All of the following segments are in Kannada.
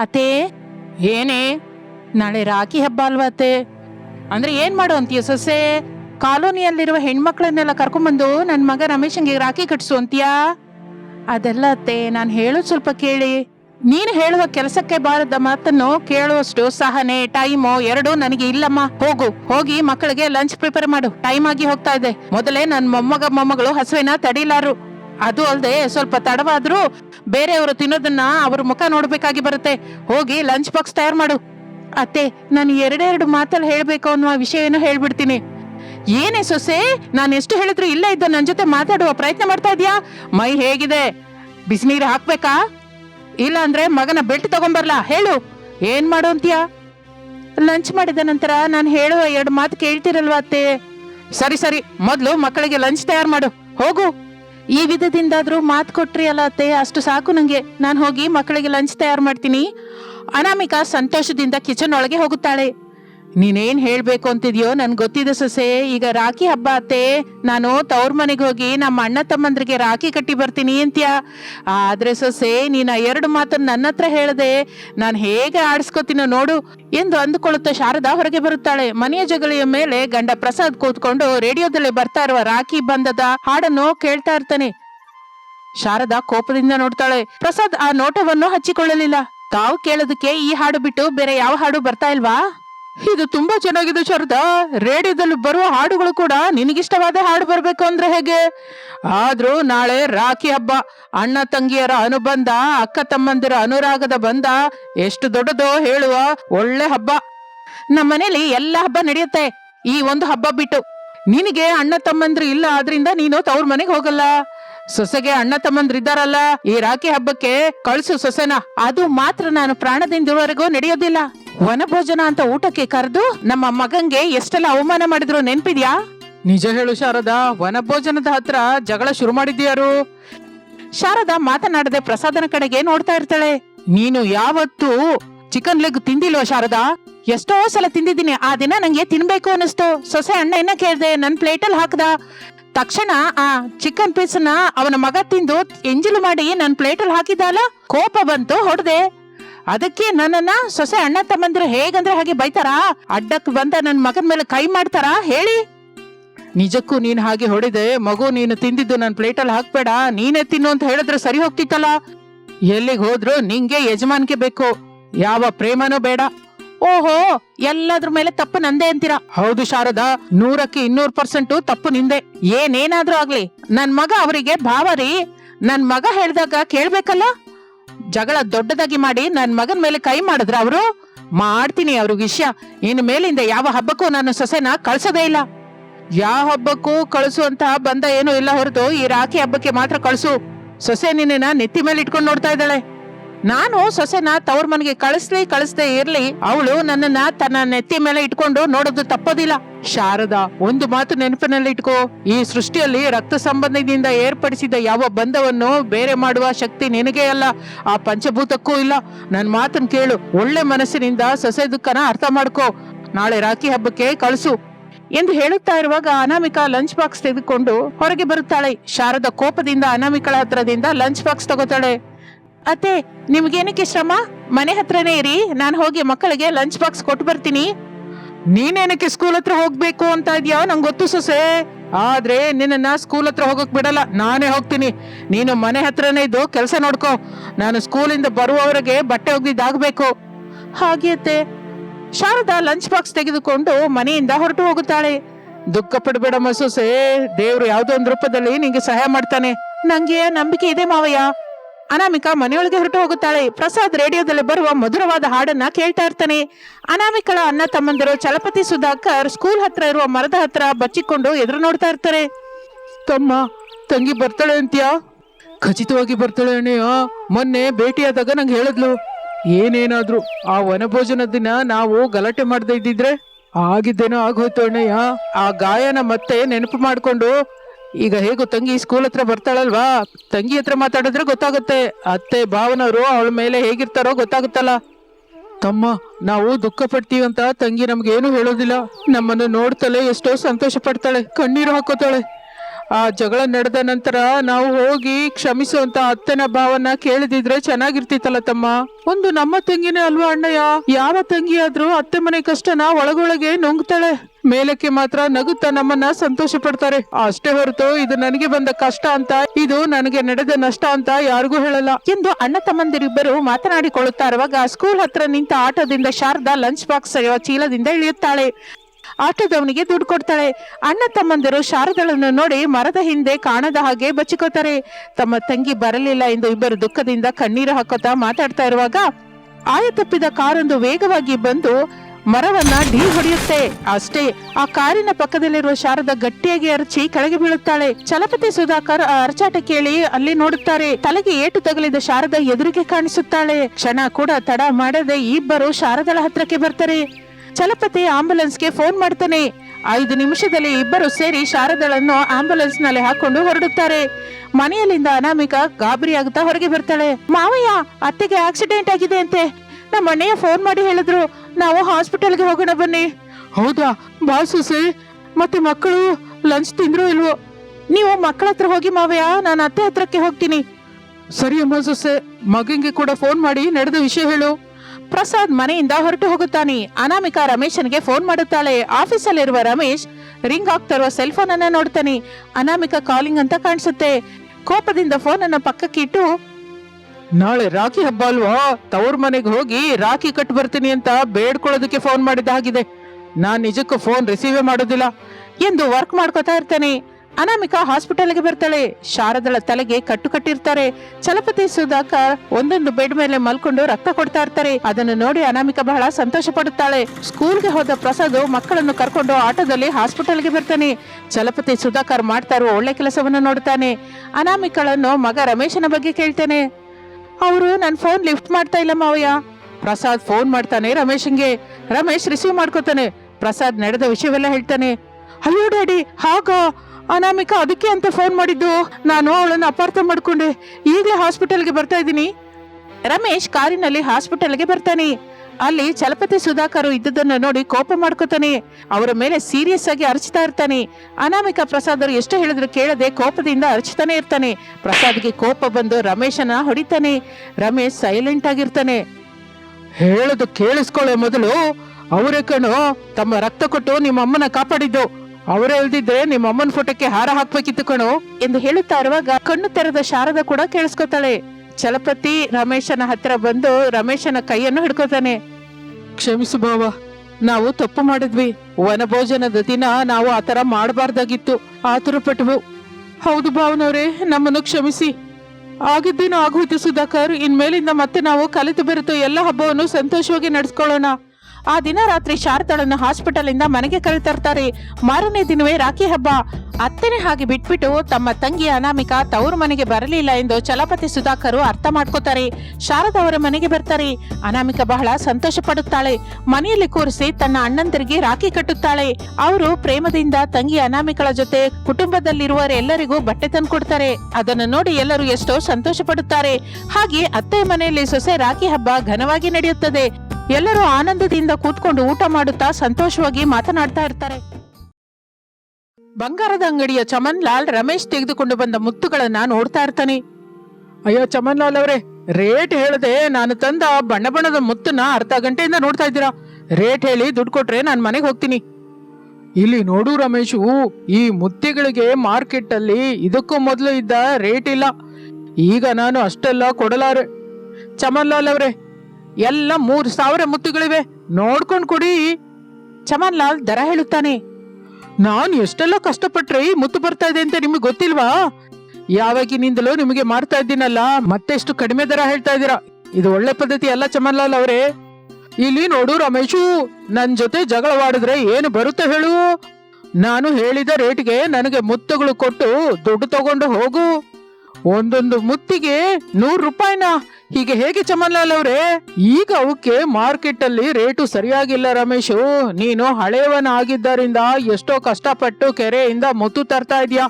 ಅತ್ತೆ ಏನೇ? ನಾಳೆ ರಾಖಿ ಹಬ್ಬ ಅಲ್ವಾ ಅತ್ತೆ ಅಂದ್ರೆ ಏನ್ ಮಾಡು ಅಂತೀಯ ಸೊಸೆ? ಕಾಲೋನಿಯಲ್ಲಿರುವ ಹೆಣ್ಮಕ್ಳನ್ನೆಲ್ಲ ಕರ್ಕೊಂಡ್ಬಂದು ನನ್ನ ಮಗ ರಮೇಶಂಗೆ ರಾಖಿ ಕಟ್ಸು ಅಂತೀಯಾ? ಅದೆಲ್ಲ ಅತ್ತೆ ನಾನು ಹೇಳೋದು ಸ್ವಲ್ಪ ಕೇಳಿ. ನೀನು ಹೇಳುವ ಕೆಲಸಕ್ಕೆ ಬಾರದ ಮಾತನ್ನು ಕೇಳುವಷ್ಟು ಸಹನೆ, ಟೈಮು ಎರಡು ನನಗೆ ಇಲ್ಲಮ್ಮ. ಹೋಗು, ಹೋಗಿ ಮಕ್ಕಳಿಗೆ ಲಂಚ್ ಪ್ರಿಪೇರ್ ಮಾಡು. ಟೈಮ್ ಆಗಿ ಹೋಗ್ತಾ ಇದೆ. ಮೊದಲೇ ನನ್ನ ಮೊಮ್ಮಗ ಮೊಮ್ಮಗಳು ಹಸುವಿನ ತಡಿಲಾರು. ಅದು ಅಲ್ಲದೆ ಸ್ವಲ್ಪ ತಡವಾದರೂ ಬೇರೆಯವರು ತಿನ್ನೋದನ್ನ ಅವ್ರ ಮುಖ ನೋಡ್ಬೇಕಾಗಿ ಬರುತ್ತೆ. ಹೋಗಿ ಲಂಚ್ ಬಾಕ್ಸ್ ತಯಾರು ಮಾಡು. ಅತ್ತೆ, ನಾನು ಎರಡೆರಡು ಮಾತಲ್ಲಿ ಹೇಳಬೇಕು ಅನ್ನುವ ಏನೋ ಹೇಳ್ಬಿಡ್ತೀನಿ. ಏನೇ ಸೊಸೆ, ನಾನು ಎಷ್ಟು ಹೇಳಿದ್ರು ಇಲ್ಲ ಇದ್ದ ನನ್ನ ಜೊತೆ ಮಾತಾಡುವ ಪ್ರಯತ್ನ ಮಾಡ್ತಾ ಇದೀಯಾ? ಮೈ ಹೇಗಿದೆ? ಬಿಸಿನೀರು ಹಾಕ್ಬೇಕಾ? ಇಲ್ಲ ಅಂದ್ರೆ ಮಗನ ಬೆಲ್ಟ್ ತಗೊಂಬರ್ಲಾ? ಹೇಳು. ಏನ್ ಮಾಡು ಅಂತೀಯಾ? ಲಂಚ್ ಮಾಡಿದ ನಂತರ ನಾನು ಹೇಳುವ ಎರಡು ಮಾತು ಕೇಳ್ತಿರಲ್ವಾ ಅತ್ತೆ? ಸರಿ ಸರಿ, ಮೊದಲು ಮಕ್ಕಳಿಗೆ ಲಂಚ್ ತಯಾರು ಮಾಡು. ಹೋಗು. ಈ ವಿಧದಿಂದಾದ್ರೂ ಮಾತು ಕೊಟ್ರಿ ಅಲ್ಲ ಅತ್ತೆ, ಅಷ್ಟು ಸಾಕು ನನಗೆ ನಾನು ಹೋಗಿ ಮಕ್ಕಳಿಗೆ ಲಂಚ್ ತಯಾರು ಮಾಡ್ತೀನಿ. ಅನಾಮಿಕಾ ಸಂತೋಷದಿಂದ ಕಿಚನ್ ಒಳಗೆ ಹೋಗುತ್ತಾಳೆ. ನೀನೇನ್ ಹೇಳ್ಬೇಕು ಅಂತಿದ್ಯೋ? ನನ್ ಗೊತ್ತಿದೆ ಸೊಸೆ. ಈಗ ರಾಖಿ ಹಬ್ಬ ಅತ್ತೆ ನಾನು ತವ್ರ ಮನೆಗೆ ಹೋಗಿ ನಮ್ಮ ಅಣ್ಣ ತಮ್ಮಂದ್ರಿಗೆ ರಾಖಿ ಕಟ್ಟಿ ಬರ್ತೀನಿ ಅಂತ್ಯಾ. ಆದ್ರೆ ಸೊಸೆ, ನೀನ ಎರಡು ಮಾತನ್ನ ನನ್ನ ಹತ್ರ ಹೇಳ್ದೆ. ನಾನು ಹೇಗೆ ಆಡಿಸ್ಕೋತೀನೋ ನೋಡು. ಎಂದು ಅಂದುಕೊಳ್ಳುತ್ತಾ ಶಾರದಾ ಹೊರಗೆ ಬರುತ್ತಾಳೆ. ಮನೆಯ ಜಗಳಿಯ ಮೇಲೆ ಗಂಡ ಪ್ರಸಾದ್ ಕೂತ್ಕೊಂಡು ರೇಡಿಯೋದಲ್ಲಿ ಬರ್ತಾ ಇರುವ ರಾಖಿ ಬಂದದ ಹಾಡನ್ನು ಕೇಳ್ತಾ ಇರ್ತಾನೆ. ಶಾರದಾ ಕೋಪದಿಂದ ನೋಡ್ತಾಳೆ. ಪ್ರಸಾದ್ ಆ ನೋಟವನ್ನು ಹಚ್ಚಿಕೊಳ್ಳಲಿಲ್ಲ. ತಾವು ಕೇಳೋದಕ್ಕೆ ಈ ಹಾಡು ಬಿಟ್ಟು ಬೇರೆ ಯಾವ ಹಾಡು ಬರ್ತಾ ಇಲ್ವಾ? ಇದು ತುಂಬಾ ಚೆನ್ನಾಗಿದೆ ಶಾರದಾ. ರೇಡಿಯೋದಲ್ಲಿ ಬರುವ ಹಾಡುಗಳು ಕೂಡ ನಿನಗಿಷ್ಟವಾದ ಹಾಡು ಬರ್ಬೇಕು ಅಂದ್ರೆ ಹೇಗೆ? ಆದ್ರೂ ನಾಳೆ ರಾಖಿ ಹಬ್ಬ. ಅಣ್ಣ ತಂಗಿಯರ ಅನುಬಂಧ, ಅಕ್ಕ ತಮ್ಮಂದಿರ ಅನುರಾಗದ ಬಂಧ, ಎಷ್ಟು ದೊಡ್ಡದೋ ಹೇಳುವ ಒಳ್ಳೆ ಹಬ್ಬ. ನಮ್ಮನೇಲಿ ಎಲ್ಲ ಹಬ್ಬ ನಡೆಯುತ್ತೆ. ಈ ಒಂದು ಹಬ್ಬ ಬಿಟ್ಟು. ನಿನಗೆ ಅಣ್ಣ ತಮ್ಮಂದ್ರು ಇಲ್ಲ ಆದ್ರಿಂದ ನೀನು ತವ್ರ ಮನೆಗೆ ಹೋಗಲ್ಲ. ಸೊಸೆಗೆ ಅಣ್ಣ ತಮ್ಮಂದ್ರು ಇದ್ದಾರಲ್ಲ, ಈ ರಾಖಿ ಹಬ್ಬಕ್ಕೆ ಕಳ್ಸು ಸೊಸೆನ. ಅದು ಮಾತ್ರ ನಾನು ಪ್ರಾಣದಿಂದಿರುವವರೆಗೂ ನಡೆಯೋದಿಲ್ಲ. ವನಭೋಜನ ಅಂತ ಊಟಕ್ಕೆ ಕರೆದು ನಮ್ಮ ಮಗಂಗೆ ಎಷ್ಟೆಲ್ಲ ಅವಮಾನ ಮಾಡಿದ್ರು ನೆನ್ಪಿದ್ಯಾ? ನಿಜ ಹೇಳು ಶಾರದಾ ವನಭೋಜನದ ಹತ್ರ ಜಗಳ ಶುರು ಮಾಡಿದ್ಯಾರು? ಶಾರದಾ ಮಾತನಾಡದೆ ಪ್ರಸಾದನ ಕಡೆಗೆ ನೋಡ್ತಾ ಇರ್ತಾಳೆ. ನೀನು ಯಾವತ್ತೂ ಚಿಕನ್ ಲೆಗ್ ತಿಂದಿಲ್ವಾ ಶಾರದಾ? ಎಷ್ಟೋ ಸಲ ತಿಂದಿದ್ದೀನಿ ಆ ದಿನ ನಂಗೆ ತಿನ್ಬೇಕು ಅನಿಸ್ತು ಸೊಸೆ ಅಣ್ಣ ಏನ ಕೇಳಿದೆ ನನ್ನ ಪ್ಲೇಟಲ್ಲಿ ಹಾಕ್ದ. ತಕ್ಷಣ ಆ ಚಿಕನ್ ಪೀಸ್ನ ಅವನ ಮಗ ತಿಂದು ಎಂಜಲು ಮಾಡಿ ನನ್ನ ಪ್ಲೇಟಲ್ಲಿ ಹಾಕಿದ್ದಲ್ಲ ಕೋಪ ಬಂತು ಹೊಡೆದೆ. ಅದಕ್ಕೆ ನನ್ನನ್ನ ಸೊಸೆ ಅಣ್ಣ ತಮ್ಮಂದ್ರೆ ಹೇಗಂದ್ರೆ ಹಾಗೆ ಬೈತಾರಾ? ಅಡ್ಡಕ್ ಬಂದ ನನ್ ಮಗನ ಮೇಲೆ ಕೈ ಮಾಡ್ತಾರಾ? ಹೇಳಿ. ನಿಜಕ್ಕೂ ನೀನ್ ಹಾಗೆ ಹೊಡೆದೆ, ಮಗು ನೀನು ತಿಂದಿದ್ದು ನನ್ ಪ್ಲೇಟಲ್ಲಿ ಹಾಕ್ಬೇಡ, ನೀನೇ ತಿನ್ನು ಅಂತ ಹೇಳಿದ್ರೆ ಸರಿ ಹೋಗ್ತಿತ್ತಲ್ಲ? ಎಲ್ಲಿಗೆ ಹೋದ್ರು ನಿಂಗೆ ಯಜಮಾನ್ಗೆ ಬೇಕು, ಯಾವ ಪ್ರೇಮನೂ ಬೇಡ. ಓಹೋ, ಎಲ್ಲದ್ರ ಮೇಲೆ ತಪ್ಪು ನಂದೇ ಅಂತೀರಾ? ಹೌದು ಶಾರದಾ, ನೂರಕ್ಕೆ ಇನ್ನೂರ್ ಪರ್ಸೆಂಟ್ ತಪ್ಪು ನಿಂದೆ. ಏನೇನಾದ್ರೂ ಆಗ್ಲಿ, ನನ್ ಮಗ ಅವರಿಗೆ ಭಾವರಿ. ನನ್ ಮಗ ಹೇಳ್ದಾಗ ಕೇಳ್ಬೇಕಲ್ಲ? ಜಗಳ ದೊಡ್ಡದಾಗಿ ಮಾಡಿ ನನ್ ಮಗನ್ ಮೇಲೆ ಕೈ ಮಾಡಿದ್ರ ಅವರು? ಮಾಡ್ತೀನಿ ಅವ್ರ ವಿಷಯ. ಇನ್ನು ಮೇಲಿಂದ ಯಾವ ಹಬ್ಬಕ್ಕೂ ನಾನು ಸೊಸೆನ ಕಳ್ಸೋದೇ ಇಲ್ಲ. ಯಾವ ಹಬ್ಬಕ್ಕೂ ಕಳಿಸುವಂತ ಬಂದ ಏನೂ ಇಲ್ಲ ಹೊರತು. ಈ ರಾಖಿ ಹಬ್ಬಕ್ಕೆ ಮಾತ್ರ ಕಳಿಸು. ಸೊಸೆ ನಿನ್ನ ನೆತ್ತಿ ಮೇಲೆ ಇಟ್ಕೊಂಡು ನೋಡ್ತಾ ಇದ್ದಾಳೆ. ನಾನು ಸೊಸೆನ ತವ್ರ ಮನೆಗೆ ಕಳಿಸ್ಲಿ, ಕಳಿಸ್ದೆ ಇರ್ಲಿ. ಅವಳು ನನ್ನನ್ನ ತನ್ನ ನೆತ್ತಿ ಮೇಲೆ ಇಟ್ಕೊಂಡು ನೋಡೋದು ತಪ್ಪೋದಿಲ್ಲ. ಶಾರದಾ, ಒಂದು ಮಾತು ನೆನಪಿನಲ್ಲಿ ಇಟ್ಕೋ. ಈ ಸೃಷ್ಟಿಯಲ್ಲಿ ರಕ್ತ ಸಂಬಂಧದಿಂದ ಏರ್ಪಡಿಸಿದ ಯಾವ ಬಂಧವನ್ನು ಬೇರೆ ಮಾಡುವ ಶಕ್ತಿ ನಿನಗೆ ಅಲ್ಲ. ಆ ಪಂಚಭೂತಕ್ಕೂ ಇಲ್ಲ. ನನ್ ಮಾತನ್ ಕೇಳು. ಒಳ್ಳೆ ಮನಸ್ಸಿನಿಂದ ಸೊಸೆ ದುಃಖನ ಅರ್ಥ ಮಾಡ್ಕೋ. ನಾಳೆ ರಾಖಿ ಹಬ್ಬಕ್ಕೆ ಕಳಿಸು. ಎಂದು ಹೇಳುತ್ತಾ ಇರುವಾಗ ಅನಾಮಿಕಾ ಲಂಚ್ ಬಾಕ್ಸ್ ತೆಗೆದುಕೊಂಡು ಹೊರಗೆ ಬರುತ್ತಾಳೆ. ಶಾರದ ಕೋಪದಿಂದ ಅನಾಮಿಕಳ ಹತ್ರದಿಂದ ಲಂಚ್ ಬಾಕ್ಸ್ ತಗೋತಾಳೆ. ಅತ್ತೆ ನಿಮ್ಗೇನಕ್ಕೆ ಶ್ರಮ? ಮನೆ ಹತ್ರನೇ ಇರಿ ನಾನು ಹೋಗಿ ಮಕ್ಕಳಿಗೆ ಲಂಚ್ ಬಾಕ್ಸ್ ಕೊಟ್ಟು ಬರ್ತೀನಿ. ನೀನೇನಕ್ಕೆ ಸ್ಕೂಲ್ ಹತ್ರ ಹೋಗ್ಬೇಕು ಅಂತ ಇದೆಯಾ? ನಂಗೆ ಗೊತ್ತು ಸೊಸೆ. ಆದ್ರೆ ನಿನ್ನ ಸ್ಕೂಲ್ ಹತ್ರ ಹೋಗಕ್ ಬಿಡಲ್ಲ ನಾನೇ ಹೋಗ್ತೀನಿ. ನೀನು ಮನೆ ಹತ್ರನೇ ಇದ್ದು ಕೆಲಸ ನೋಡ್ಕೊ. ನಾನು ಸ್ಕೂಲಿಂದ ಬರುವವರೆಗೆ ಬಟ್ಟೆ ಒಗ್ದಿದ್ದಾಗಬೇಕು. ಹಾಗೆ ಅತ್ತೆ. ಶಾರದಾ ಲಂಚ್ ಬಾಕ್ಸ್ ತೆಗೆದುಕೊಂಡು ಮನೆಯಿಂದ ಹೊರಟು ಹೋಗುತ್ತಾಳೆ. ದುಃಖ ಪಡಬೇಡ ಮಸೂಸೆ ದೇವ್ರು ಯಾವ್ದೊಂದು ರೂಪದಲ್ಲಿ ನಿಂಗೆ ಸಹಾಯ ಮಾಡ್ತಾನೆ. ನಂಗೆ ನಂಬಿಕೆ ಇದೆ ಮಾವಯ್ಯ. ಅನಾಮಿಕಾ ಮನೆಯೊಳಗೆ ಹೊರಟು ಹೋಗುತ್ತಾಳೆ. ಪ್ರಸಾದ್ ರೇಡಿಯೋದಲ್ಲಿ ಬರುವ ಮಧುರವಾದ ಹಾಡನ್ನ ಕೇಳ್ತಾ ಇರ್ತಾನೆ. ಅನಾಮಿಕಳ ಅಣ್ಣ ತಮ್ಮಂದಿರು ಚಲಪತಿ ಸುಧಾಕರ್ ಸ್ಕೂಲ್ ಹತ್ರ ಇರುವ ಮರದ ಹತ್ರ ಬಚ್ಚಿಕೊಂಡು ಎದುರು ನೋಡ್ತಾ ಇರ್ತಾರೆ. ತಮ್ಮ, ತಂಗಿ ಬರ್ತಾಳೆ ಅಂತ್ಯಾ? ಖಚಿತವಾಗಿ ಬರ್ತಾಳೆ ಅಣ್ಣಯ್ಯ ಮೊನ್ನೆ ಭೇಟಿಯಾದಾಗ ನಂಗೆ ಹೇಳಿದ್ಲು. ಏನೇನಾದ್ರು ಆ ವನಭೋಜನ ದಿನ ನಾವು ಗಲಾಟೆ ಮಾಡದೇ ಇದ್ದಿದ್ರೆ? ಆಗಿದ್ದೇನೋ ಆಗೋಯ್ತು ಅಣ್ಣಯ್ಯ. ಆ ಗಾಯನ ಮತ್ತೆ ನೆನಪು ಮಾಡ್ಕೊಂಡು ಈಗ ಹೇಗೋ ತಂಗಿ ಸ್ಕೂಲ್ ಹತ್ರ ಬರ್ತಾಳಲ್ವಾ? ತಂಗಿ ಹತ್ರ ಮಾತಾಡಿದ್ರೆ ಗೊತ್ತಾಗುತ್ತೆ. ಅತ್ತೆ ಭಾವನವರು ಅವಳ ಮೇಲೆ ಹೇಗಿರ್ತಾರೋ ಗೊತ್ತಾಗುತ್ತಲ್ಲ. ತಮ್ಮ, ನಾವು ದುಃಖ ಅಂತ ತಂಗಿ ನಮ್ಗೇನು ಹೇಳೋದಿಲ್ಲ. ನಮ್ಮನ್ನು ನೋಡ್ತಾಳೆ ಎಷ್ಟೋ ಸಂತೋಷ ಪಡ್ತಾಳೆ. ಕಣ್ಣೀರು ಹಾಕೋತಾಳೆ. ಆ ಜಗಳ ನಡೆದ ನಂತರ ನಾವು ಹೋಗಿ ಕ್ಷಮಿಸುವಂತ ಅತ್ತನ ಭಾವನ ಕೇಳಿದಿದ್ರೆ ಚೆನ್ನಾಗಿರ್ತಿತ್ತಲ್ಲ ತಮ್ಮ? ಒಂದು ನಮ್ಮ ತಂಗಿನೇ ಅಲ್ವಾ ಅಣ್ಣಯ್ಯ? ಯಾವ ತಂಗಿ ಆದ್ರೂ ಅತ್ತೆ ಮನೆ ಕಷ್ಟನ ಒಳಗೊಳಗೆ ನುಂಗ್ತಾಳೆ. ಮೇಲಕ್ಕೆ ಮಾತ್ರ ನಗುತ್ತಾ ನಮ್ಮನ್ನ ಸಂತೋಷ ಪಡ್ತಾರೆ. ಅಷ್ಟೇ ಹೊರತು ಇದು ನನಗೆ ಬಂದ ಕಷ್ಟ ಅಂತ, ಇದು ನನಗೆ ನಡೆದ ನಷ್ಟ ಅಂತ ಯಾರಿಗೂ ಹೇಳಲ್ಲ. ಎಂದು ಅಣ್ಣ ತಮ್ಮಂದಿರಿಬ್ಬರು ಮಾತನಾಡಿಕೊಳ್ಳುತ್ತಾ ಇರುವಾಗ ಸ್ಕೂಲ್ ಹತ್ರ ನಿಂತ ಆಟೋದಿಂದ ಶಾರದಾ ಲಂಚ್ ಬಾಕ್ಸ್ ಚೀಲದಿಂದ ಇಳಿಯುತ್ತಾಳೆ. ಆಟೋದವನಿಗೆ ದುಡ್ಡು ಕೊಡ್ತಾಳೆ. ಅಣ್ಣ ತಮ್ಮಂದಿರು ಶಾರದಳನ್ನು ನೋಡಿ ಮರದ ಹಿಂದೆ ಕಾಣದ ಹಾಗೆ ಬಚ್ಚಿಕೋತಾರೆ ತಮ್ಮ ತಂಗಿ ಬರಲಿಲ್ಲ ಎಂದು ಇಬ್ಬರು ದುಃಖದಿಂದ ಕಣ್ಣೀರು ಹಾಕೋತಾ ಮಾತಾಡ್ತಾ ಇರುವಾಗ ಆಯ ತಪ್ಪಿದ ಕಾರೊಂದು ವೇಗವಾಗಿ ಬಂದು ಮರವನ್ನ ಢೀ ಹೊಡೆಯುತ್ತೆ. ಅಷ್ಟೇ, ಆ ಕಾರಿನ ಪಕ್ಕದಲ್ಲಿರುವ ಶಾರದ ಗಟ್ಟಿಯಾಗಿ ಅರಚಿ ಕೆಳಗೆ ಬೀಳುತ್ತಾಳೆ. ಚಲಪತಿ ಸುಧಾಕರ್ ಅರಚಾಟ ಕೇಳಿ ಅಲ್ಲಿ ನೋಡುತ್ತಾರೆ. ತಲೆಗೆ ಏಟು ತಗಲಿದ ಶಾರದ ಎದುರಿಗೆ ಕಾಣಿಸುತ್ತಾಳೆ. ಕ್ಷಣ ಕೂಡ ತಡ ಮಾಡದೆ ಇಬ್ಬರು ಶಾರದಳ ಹತ್ರಕ್ಕೆ ಬರ್ತಾರೆ. ಚಲಪತಿ ಆಂಬುಲೆನ್ಸ್ಗೆ ಫೋನ್ ಮಾಡ್ತಾನೆ. ಐದು ನಿಮಿಷದಲ್ಲಿ ಇಬ್ಬರು ಸೇರಿ ಶಾರದಳನ್ನು ಆಂಬುಲೆನ್ಸ್ನಲ್ಲಿ ಹಾಕೊಂಡು ಹೊರಡುತ್ತಾರೆ. ಮನೆಯಲ್ಲಿಂದ ಅನಾಮಿಕ ಗಾಬರಿಯಾಗುತ್ತಾ ಹೊರಗೆ ಬರ್ತಾಳೆ. ಮಾವಯ್ಯ ಅತ್ತೆಗೆ ಆಕ್ಸಿಡೆಂಟ್ ಆಗಿದೆ ಅಂತೆ. ನಮ್ಮ ಅಣ್ಣಯ್ಯ ಫೋನ್ ಮಾಡಿ ಹೇಳಿದ್ರು. ನಾವು ಹಾಸ್ಪಿಟಲ್ಗೆ ಹೋಗೋಣ ಬನ್ನಿ. ಹೌದಾ? ಬಾ ಸುಸೆ. ಮತ್ತೆ ಮಕ್ಕಳು? ಲಂಚ್ ತಿಂದ್ರು ಇಲ್ವೋ? ನೀವು ಮಕ್ಕಳ ಹತ್ರ ಹೋಗಿ ಮಾವಯ್ಯ ನಾನು ಅತ್ತೆ ಹತ್ರಕ್ಕೆ ಹೋಗ್ತೀನಿ. ಸರಿ ಅಮ್ಮ ಸೊಸೆ. ಮಗಂಗೆ ಕೂಡ ಫೋನ್ ಮಾಡಿ ನಡೆದ ವಿಷಯ ಹೇಳು. ಪ್ರಸಾದ್ ಮನೆಯಿಂದ ಹೊರಟು ಹೋಗುತ್ತಾನೆ. ಅನಾಮಿಕಾ ರಮೇಶನ್ಗೆ ಫೋನ್ ಮಾಡುತ್ತಾಳೆ. ಆಫೀಸಲ್ಲಿರುವ ರಮೇಶ್, ರಿಂಗ್ ಆಗ್ತಿರುವ ಸೆಲ್ ಫೋನ್ ಅನ್ನ ನೋಡ್ತಾನೆ. ಅನಾಮಿಕಾ ಕಾಲಿಂಗ್ ಅಂತ ಕಾಣಿಸುತ್ತೆ. ಕೋಪದಿಂದ ಫೋನ್ ಅನ್ನ ಪಕ್ಕಕ್ಕಿಟ್ಟು ನಾಳೆ ರಾಖಿ ಹಬ್ಬ ಅಲ್ವಾ? ತವ್ರ ಮನೆಗೆ ಹೋಗಿ ರಾಖಿ ಕಟ್ ಬರ್ತೀನಿ ಅಂತ ಬೇಡ್ಕೊಳ್ಳೋದಕ್ಕೆ ಫೋನ್ ಮಾಡಿದ ಹಾಗಿದೆ. ನಾನ್ ನಿಜಕ್ಕೂ ಫೋನ್ ರಿಸೀವೇ ಮಾಡೋದಿಲ್ಲ. ಎಂದು ವರ್ಕ್ ಮಾಡ್ಕೋತಾ ಇರ್ತಾನೆ. ಅನಾಮಿಕಾ ಹಾಸ್ಪಿಟಲ್ಗೆ ಬರ್ತಾಳೆ. ಶಾರದಳ ತಲೆಗೆ ಕಟ್ಟು ಕಟ್ಟಿರ್ತಾರೆ. ಚಲಪತಿ ಸುಧಾಕರ್ ಒಂದೊಂದು ಬೆಡ್ ಮೇಲೆ ಮಲ್ಕೊಂಡು ರಕ್ತ ಕೊಡ್ತಾ ಇರ್ತಾರೆ. ಅದನ್ನು ನೋಡಿ ಅನಾಮಿಕಾ ಬಹಳ ಸಂತೋಷ ಪಡುತ್ತಾಳೆ. ಸ್ಕೂಲ್ಗೆ ಹೋದ ಪ್ರಸಾದ್ ಮಕ್ಕಳನ್ನು ಕರ್ಕೊಂಡು ಆಟೋದಲ್ಲಿ ಹಾಸ್ಪಿಟಲ್ಗೆ ಬರ್ತಾನೆ. ಚಲಪತಿ ಸುಧಾಕರ್ ಮಾಡ್ತಾ ಇರುವ ಒಳ್ಳೆ ಕೆಲಸವನ್ನು ನೋಡ್ತಾನೆ. ಅನಾಮಿಕಳನ್ನು ಮಗ ರಮೇಶನ ಬಗ್ಗೆ ಕೇಳ್ತಾನೆ. ಅವರು ನನ್ನ ಫೋನ್ ಲಿಫ್ಟ್ ಮಾಡ್ತಾ ಇಲ್ಲ ಮಾವಯ್ಯ. ಪ್ರಸಾದ್ ಫೋನ್ ಮಾಡ್ತಾನೆ ರಮೇಶನ್ಗೆ ರಮೇಶ್ ರಿಸೀವ್ ಮಾಡ್ಕೋತಾನೆ. ಪ್ರಸಾದ್ ನಡೆದ ವಿಷಯವೆಲ್ಲ ಹೇಳ್ತಾನೆ. ಅಯ್ಯೋ ಡ್ಯಾಡಿ, ಹಾಗ? ಅನಾಮಿಕಾ ಅದಕ್ಕೆ ಅಂತ ಫೋನ್ ಮಾಡಿದ್ದು. ನಾನು ಅವಳನ್ನು ಅಪಾರ್ಥ ಮಾಡ್ಕೊಂಡೆ. ಈಗಲೇ ಹಾಸ್ಪಿಟಲ್ಗೆ ಬರ್ತಾ ಇದ್ದೀನಿ. ರಮೇಶ್ ಕಾರಿನಲ್ಲಿ ಹಾಸ್ಪಿಟಲ್ಗೆ ಬರ್ತಾನೆ. ಅಲ್ಲಿ ಚಲಪತಿ ಸುಧಾಕರ್ ಇದ್ದದನ್ನ ನೋಡಿ ಕೋಪ ಮಾಡ್ಕೋತಾನೆ. ಅವರ ಮೇಲೆ ಸೀರಿಯಸ್ ಆಗಿ ಅರಚುತ್ತಾ ಇರ್ತಾನೆ. ಅನಾಮಿಕಾ ಪ್ರಸಾದರು ಎಷ್ಟು ಹೇಳಿದ್ರು ಕೇಳದೆ ಕೋಪದಿಂದ ಅರಚುತ್ತಾನೆ ಇರ್ತಾನೆ. ಪ್ರಸಾದ್ಗೆ ಕೋಪ ಬಂದು ರಮೇಶನ ಹೊಡಿತಾನೆ. ರಮೇಶ್ ಸೈಲೆಂಟ್ ಆಗಿರ್ತಾನೆ. ಹೇಳದು ಕೇಳಿಸ್ಕೊಳ್ಳೋ ಮೊದಲು. ಅವರೇ ಕಣು, ತಮ್ಮ ರಕ್ತ ಕೊಟ್ಟು ನಿಮ್ಮ ಅಮ್ಮನ ಕಾಪಾಡಿದ್ದು. ಅವರೇ ಇಲ್ದಿದ್ರೆ ನಿಮ್ಮ ಅಮ್ಮನ ಫೋಟೋಕ್ಕೆ ಹಾರ ಹಾಕ್ಬೇಕಿತ್ತು ಕಣು. ಎಂದು ಹೇಳುತ್ತಾ ಇರುವಾಗ ಕಣ್ಣು ತೆರೆದ ಶಾರದ ಕೂಡ ಕೇಳಿಸ್ಕೊತಾಳೆ. ಚಲಪತಿ ರಮೇಶನ ಹತ್ತಿರ ಬಂದು ರಮೇಶನ ಕೈಯನ್ನು ಹಿಡ್ಕೋತಾನೆ. ಕ್ಷಮಿಸು ಬಾವ ನಾವು ತಪ್ಪು ಮಾಡಿದ್ವಿ. ವನಭೋಜನದ ದಿನ ನಾವು ಆತರ ಮಾಡಬಾರ್ದಾಗಿತ್ತು. ಆತುರ ಪಟ್ಟವು ಹೌದು ಭಾವನವ್ರೆ ನಮ್ಮನ್ನು ಕ್ಷಮಿಸಿ. ಆಗಿದ್ದೇನೋ ಆಗೋಯ್ತು ಸುಧಾಕರ್ ಇನ್ಮೇಲಿಂದ ಮತ್ತೆ ನಾವು ಕಲಿತು ಬರುತ್ತೋ ಎಲ್ಲ ಹಬ್ಬವನ್ನು ಸಂತೋಷವಾಗಿ ನಡೆಸ್ಕೊಳ್ಳೋಣ. ಆ ದಿನ ರಾತ್ರಿ ಶಾರದಳನ್ನು ಹಾಸ್ಪಿಟಲ್ ಇಂದ ಮನೆಗೆ ಕರೆತರ್ತಾರೆ ಮಾರನೇ ದಿನವೇ ರಾಖಿ ಹಬ್ಬ. ಅತ್ತನೇ ಹಾಗೆ ಬಿಟ್ಬಿಟ್ಟು ತಮ್ಮ ತಂಗಿ ಅನಾಮಿಕಾ ತವರು ಮನೆಗೆ ಬರಲಿಲ್ಲ ಎಂದು ಚಲಪತಿ ಸುಧಾಕರ್ ಅರ್ಥ ಮಾಡ್ಕೋತಾರೆ. ಶಾರದ ಅವರ ಮನೆಗೆ ಬರ್ತಾರೆ. ಅನಾಮಿಕಾ ಬಹಳ ಸಂತೋಷ ಪಡುತ್ತಾಳೆ. ಮನೆಯಲ್ಲಿ ಕೂರಿಸಿ ತನ್ನ ಅಣ್ಣಂದರಿಗೆ ರಾಖಿ ಕಟ್ಟುತ್ತಾಳೆ. ಅವರು ಪ್ರೇಮದಿಂದ ತಂಗಿ ಅನಾಮಿಕಳ ಜೊತೆ ಕುಟುಂಬದಲ್ಲಿರುವರೆಲ್ಲರಿಗೂ ಬಟ್ಟೆ ತಂದ್ಕೊಡ್ತಾರೆ. ಅದನ್ನು ನೋಡಿ ಎಲ್ಲರೂ ಎಷ್ಟೋ ಸಂತೋಷ ಪಡುತ್ತಾರೆ. ಹಾಗೆ ಅತ್ತೆ ಮನೆಯಲ್ಲಿ ಸೊಸೆ ರಾಖಿ ಹಬ್ಬ ಘನವಾಗಿ ನಡೆಯುತ್ತದೆ. ಎಲ್ಲರೂ ಆನಂದದಿಂದ ಕೂತ್ಕೊಂಡು ಊಟ ಮಾಡುತ್ತಾ ಸಂತೋಷವಾಗಿ ಮಾತನಾಡ್ತಾ ಇರ್ತಾರೆ. ಬಂಗಾರದ ಅಂಗಡಿಯ ಚಮನ್ ಲಾಲ್ ರಮೇಶ್ ತೆಗೆದುಕೊಂಡು ಬಂದ ಮುತ್ತುಗಳನ್ನ ನೋಡ್ತಾ ಇರ್ತಾನೆ. ಅಯ್ಯೋ ಚಮನ್ ಲಾಲ್ ಅವರೇ, ರೇಟ್ ಹೇಳದೆ ನಾನು ತಂದ ಬಣ್ಣ ಬಣ್ಣದ ಮುತ್ತನ್ನ ಅರ್ಧ ಗಂಟೆಯಿಂದ ನೋಡ್ತಾ ಇದ್ದೀರಾ? ರೇಟ್ ಹೇಳಿ ದುಡ್ಡು ಕೊಟ್ರೆ ನಾನು ಮನೆಗೆ ಹೋಗ್ತೀನಿ. ಇಲ್ಲಿ ನೋಡು ರಮೇಶು, ಈ ಮುತ್ತಿಗಳಿಗೆ ಮಾರ್ಕೆಟ್ ಅಲ್ಲಿ ಇದಕ್ಕೂ ಮೊದಲು ಇದ್ದ ರೇಟ್ ಇಲ್ಲ. ಈಗ ನಾನು ಅಷ್ಟೆಲ್ಲ ಕೊಡಲಾರೆ. ಚಮನ್ ಲಾಲ್ ಅವರೇ ಎಲ್ಲ ಮೂರ್ ಸಾವಿರ ಮುತ್ತುಗಳಿವೆ. ನೋಡ್ಕೊಂಡು ಕೊಡಿ. ಚಮನ್ ಲಾಲ್ ದರ ಹೇಳುತ್ತಾನೆ. ನಾನು ಎಷ್ಟೆಲ್ಲ ಕಷ್ಟಪಟ್ರೆ ಮುತ್ತು ಬರ್ತಾ ಇದೆ ಅಂತ ನಿಮಗೆ ಗೊತ್ತಿಲ್ವಾ? ಯಾವಾಗಿನಿಂದಲೂ ನಿಮಗೆ ಮಾಡ್ತಾ ಇದ್ದೀನಲ್ಲ, ಮತ್ತೆಷ್ಟು ಕಡಿಮೆ ದರ ಹೇಳ್ತಾ ಇದ್ದೀರಾ? ಇದು ಒಳ್ಳೆ ಪದ್ಧತಿ ಅಲ್ಲ ಚಮನ್ ಲಾಲ್ ಅವರೇ. ಇಲ್ಲಿ ನೋಡು ರಮೇಶು, ನನ್ ಜೊತೆ ಜಗಳವಾಡಿದ್ರೆ ಏನು ಬರುತ್ತೆ ಹೇಳು. ನಾನು ಹೇಳಿದ ರೇಟ್ಗೆ ನನಗೆ ಮುತ್ತುಗಳು ಕೊಟ್ಟು ದುಡ್ಡು ತಗೊಂಡು ಹೋಗು. ಒಂದೊಂದು ಮುತ್ತಿಗೆ ನೂರು ರೂಪಾಯಿನ. ಹೀಗೆ ಹೇಗೆ ಚಮನ್ಲಾಲ್ ಅವ್ರೆ? ಈಗ ಅವಕ್ಕೆ ಮಾರ್ಕೆಟ್ ಅಲ್ಲಿ ರೇಟು ಸರಿಯಾಗಿಲ್ಲ ರಮೇಶು. ನೀನು ಹಳೆಯವನ ಆಗಿದ್ದರಿಂದ ಎಷ್ಟೋ ಕಷ್ಟಪಟ್ಟು ಕೆರೆಯಿಂದ ಮುತ್ತು ತರ್ತಾ ಇದೀಯ?